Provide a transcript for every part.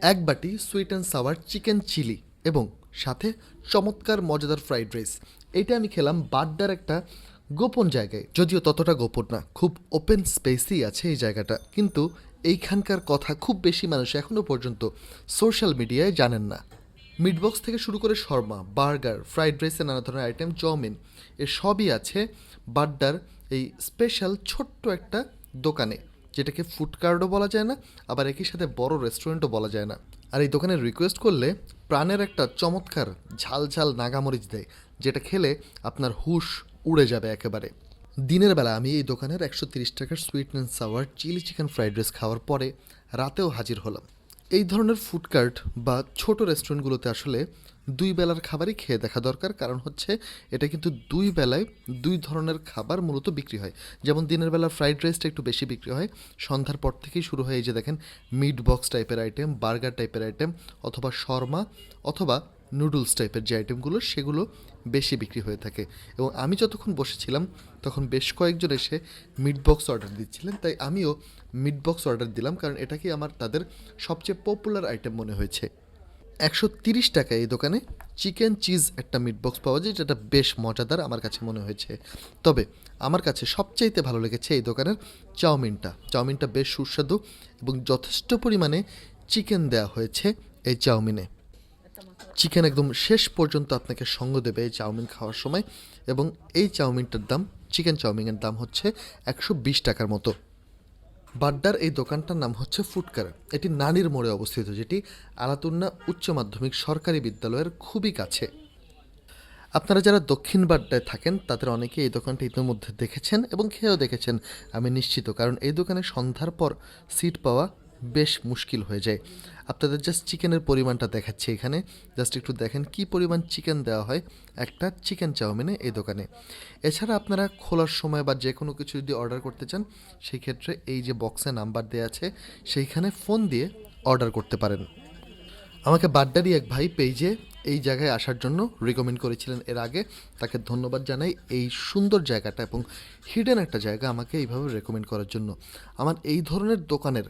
এক বাটি sweet and sour chicken chili এবং সাথে চমৎকার মজাদার ফ্রাইড রাইস এটা আমি খেলাম বাড্ডার একটা গোপন জায়গায়। যদিও ততটা গোপন না, খুব ওপেন স্পেসই আছে এই জায়গাটা। কিন্তু এইখানকার কথা খুব বেশি মানুষ এখনও পর্যন্ত সোশ্যাল মিডিয়ায় জানেন না। মিটবক্স থেকে শুরু করে শর্মা, বার্গার ফ্রাইড রাইসের নানা ধরনের আইটেম চাউমিন, এ সবই আছে বাড্ডার এই স্পেশাল ছোট্ট একটা দোকানে। যেটাকে ফুড কার্ডও বলা যায় না, আবার একই সাথে বড় রেস্টুরেন্টও বলা যায় না। আর এই দোকানে রিকোয়েস্ট করলে প্রাণের একটা চমৎকার ঝাল ঝাল নাগামরিচ দেয়, যেটা খেলে আপনার হুশ উড়ে যাবে একেবারে। দিনের বেলা আমি এই দোকানের একশো তিরিশ টাকার sweet and sour chili chicken fried rice খাওয়ার পরে রাতেও হাজির হলাম। এই ধরনের ফুডকার্ট বা ছোট রেস্টুরেন্টগুলোতে আসলে দুই বেলার খাবারই খেয়ে দেখা দরকার। কারণ হচ্ছে, এটা কিন্তু দুই বেলায় দুই ধরনের খাবার মূলত বিক্রি হয়। যেমন দিনের বেলা ফ্রাইড রাইসটা একটু বেশি বিক্রি হয়, সন্ধ্যার পর থেকেই শুরু হয় এই যে দেখেন মিট বক্স টাইপের আইটেম বার্গার টাইপের আইটেম অথবা শর্মা, অথবা নুডলস টাইপের যে আইটেমগুলো, সেগুলো বেশি বিক্রি হয়ে থাকে। এবং আমি যতক্ষণ বসেছিলাম, তখন বেশ কয়েকজন এসে মিট বক্স অর্ডার দিচ্ছিলেন। তাই আমিও মিট বক্স অর্ডার দিলাম, কারণ এটাকে আমার তাদের সবচেয়ে পপুলার আইটেম মনে হয়েছে। একশো তিরিশ টাকা এই দোকানে চিকেন চিজ একটা মিট বক্স পাওয়া যায়, যেটা বেশ মজাদার আমার কাছে মনে হয়েছে। তবে আমার কাছে সবচাইতে ভালো লেগেছে এই দোকানের চাউমিনটা। চাউমিনটা বেশ সুস্বাদু এবং যথেষ্ট পরিমাণে চিকেন দেওয়া হয়েছে এই চাউমিনে। চিকেন একদম শেষ পর্যন্ত আপনাকে সঙ্গ দেবে এই চাউমিন খাওয়ার সময়। এবং এই চাউমিনটার দাম, চিকেন চাউমিনের দাম হচ্ছে একশো বিশ টাকার মতো। বাড্ডার এই দোকানটার নাম হচ্ছে ফুটকার এটি নানির মোড়ে অবস্থিত, যেটি আলাতুন্না উচ্চ মাধ্যমিক সরকারি বিদ্যালয়ের খুবই কাছে। আপনারা যারা দক্ষিণ বাড্ডায় থাকেন, তাদের অনেকে এই দোকানটি ইতিমধ্যে দেখেছেন এবং খেয়েও দেখেছেন, আমি নিশ্চিত। কারণ এই দোকানে সন্ধ্যার পর সিট পাওয়া বেশ মুশকিল হয়ে যায়। আপনাদের জাস্ট চিকেনের পরিমাণটা দেখাচ্ছি এখানে। জাস্ট একটু দেখেন কি পরিমাণ চিকেন দেওয়া হয়। একটা চিকেন চাউমিনে এই দোকানে। এছাড়া আপনারা খোলার সময় বা যে কোনো কিছু যদি অর্ডার করতে চান, সেই ক্ষেত্রে এই যে বক্সে নাম্বার দেওয়া আছে, সেইখানে ফোন দিয়ে অর্ডার করতে পারেন। আমাকে বাড্ডারি এক ভাই পেজে এই জায়গায় আসার জন্য রিকমেন্ড করেছিলেন এর আগে। তাকে ধন্যবাদ জানাই এই সুন্দর জায়গাটা এবং হিডেন একটা জায়গা আমাকে এইভাবে রেকমেন্ড করার জন্য। আমার এই ধরনের দোকানের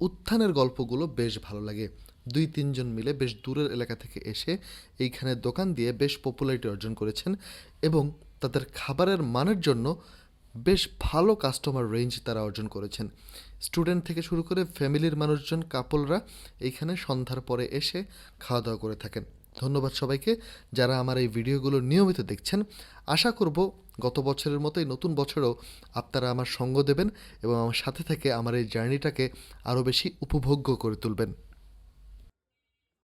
উত্থানের গল্পগুলো বেশ ভালো লাগে। দুই তিনজন মিলে বেশ দূরের এলাকা থেকে এসে এইখানে দোকান দিয়ে বেশ পপুলারিটি অর্জন করেছেন এবং তাদের খাবারের মানের জন্য বেশ ভালো কাস্টমার রেঞ্জ তারা অর্জন করেছেন। স্টুডেন্ট থেকে শুরু করে ফ্যামিলির মানুষজন কাপলরা এইখানে সন্ধ্যার পরে এসে খাওয়া দাওয়া করে থাকেন। ধন্যবাদ সবাইকে যারা আমার এই ভিডিওগুলো নিয়মিত দেখছেন। আশা করব গত বছরের মতোই নতুন বছরও আপনারা আমার সঙ্গ দেবেন এবং আমার সাথে থেকে আমার এই জার্নিটাকে আরও বেশি উপভোগ্য করে তুলবেন।